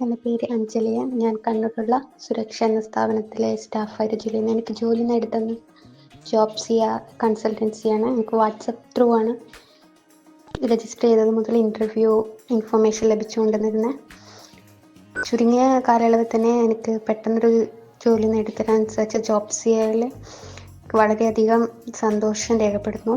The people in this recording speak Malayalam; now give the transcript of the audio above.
എന്റെ പേര് അഞ്ജലിയ ഞാൻ കണ്ണൂരുള്ള സുരക്ഷ എന്ന സ്ഥാപനത്തിലെ സ്റ്റാഫായിട്ട് ജോലി ചെയ്യുന്നു. എനിക്ക് ജോലി നേടിത്തന്ന ജോബ്സിയ കൺസൾട്ടൻസിയാണ് എനിക്ക് വാട്സപ്പ് ത്രൂ ആണ് രജിസ്റ്റർ ചെയ്തത് മുതൽ ഇന്റർവ്യൂ ഇൻഫർമേഷൻ ലഭിച്ചുകൊണ്ടിരുന്നത് ചുരുങ്ങിയ കാലയളവിൽ തന്നെ എനിക്ക് പെട്ടെന്നൊരു ജോലി നേടിത്തരാൻ സാധിച്ച ജോബ്സിയയിൽ വളരെയധികം സന്തോഷം രേഖപ്പെടുന്നു.